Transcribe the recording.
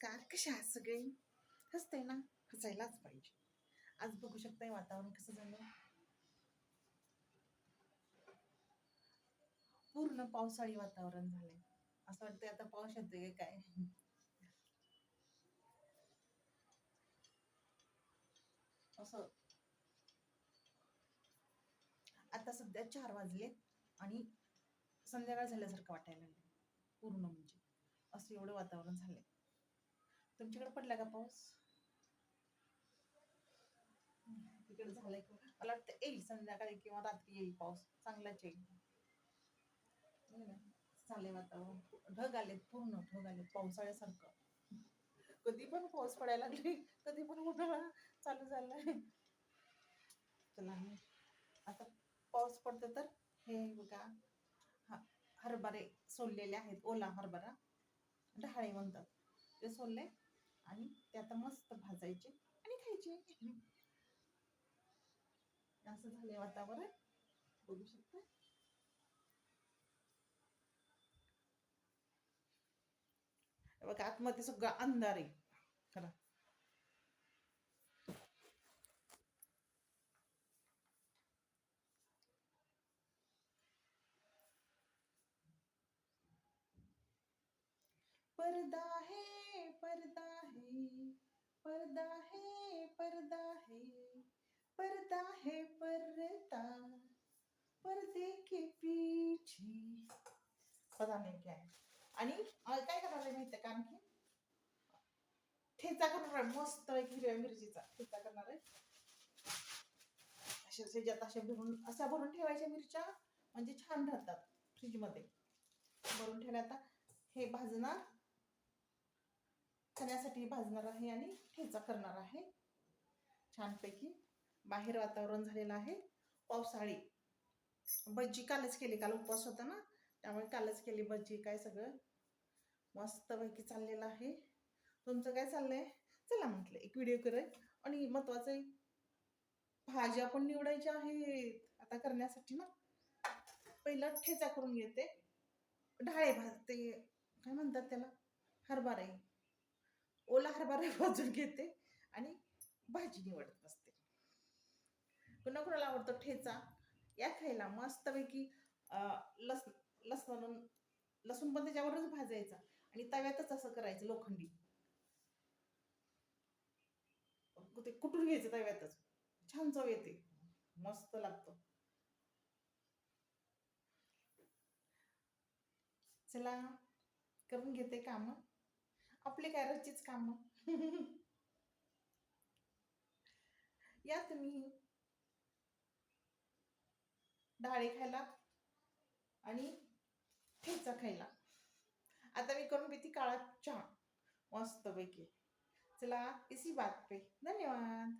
नमस्कार कशा आहात सगळे? हसते ना? हसायलाच पाहिजे. आज बघू शकताय वातावरण कसं झालं पूर्ण पावसाळी वातावरण झालंय. असं वाटतंय आता पाऊस येतोय काय? असं. आता सध्या चार वाजले आणि संध्याकाळ झाल्यासारखं वाटायला लागले पूर्ण म्हणजे. असं एवढं वातावरण झालंय. तुमच्याकडे पडला का पाऊस? तिकडे झालाय मला वाटतं येईल संध्याकाळी किंवा रात्री येईल पाऊस. चांगलाच येईल. हो ना? झालंय वातावरण. ढग आलेत पूर्ण ढग आलेत पावसाळ्यासारखं. कधी पण पाऊस पडायला लागले कधी पण उन्हाळा चालू झालाय. चला. आता पाऊस पडतो तर हे बघा. हा हरभरे सोललेले आहेत. ओला हरभरा. डहाळे म्हणतात. ते सोलले. आणि त्यात मस्त भाजायचे आणि खायचे. असं झालंय वातावरण. बघू शकता. बघा आतमध्ये सगळं अंधार आहे. खरं पर्दा है पर्दा है पर्दा है पर्दा है पर्दा है पर्दा पर्दे के पीछे। पता नाही काय आणि काय करायला आहे का आणखी ठेचा करणार आहे. मस्त एक हिरव्या मिरचीचा ठेचा करणार आहे. अशा ह्याच्यात अशा भरून अशा भरून ठेवायच्या मिरच्या. म्हणजे छान राहतात फ्रीजमध्ये. भरून ठेवल्या आता हे भाजणार. खाण्यासाठी भाजणार आहे आणि ठेचा करणार आहे. छानपैकी बाहेर वातावरण झालेलं आहे. पावसाळी. भजी कालच केली काल उपवास होता ना त्यामुळे कालच केली भजी काय सगळं. मस्तपैकी चाललेलं आहे. तुमचं काय चाललंय? चला म्हटलं एक व्हिडिओ करे आणि महत्वाचं आहे भाज्या पण निवडायच्या आहेत आता करण्यासाठी ना. पहिला ठेचा करून घेते. ढाळे भाजते काय म्हणतात त्याला? हरभरा आहे. ओला हरभरा भाजून घेते आणि भाजी निवडत असते कुणा कुणाला आवडतो ठेचा? या खायला मस्तपैकी अं, लस लसूण लसूण पण त्याच्यावरच भाजायचा आणि तव्यातच असं करायचं लोखंडी. ते कुठून घ्यायचं तव्यातच. छान चव येते. मस्त लागतो. चला करून घेते काम. आपले काय रोजचीच काम. या तुम्ही डाळे खायला आणि ठेचा खायला. आता मी करून पिती काळा चहा. मस्तपैकी. चला इसी बात पे. धन्यवाद.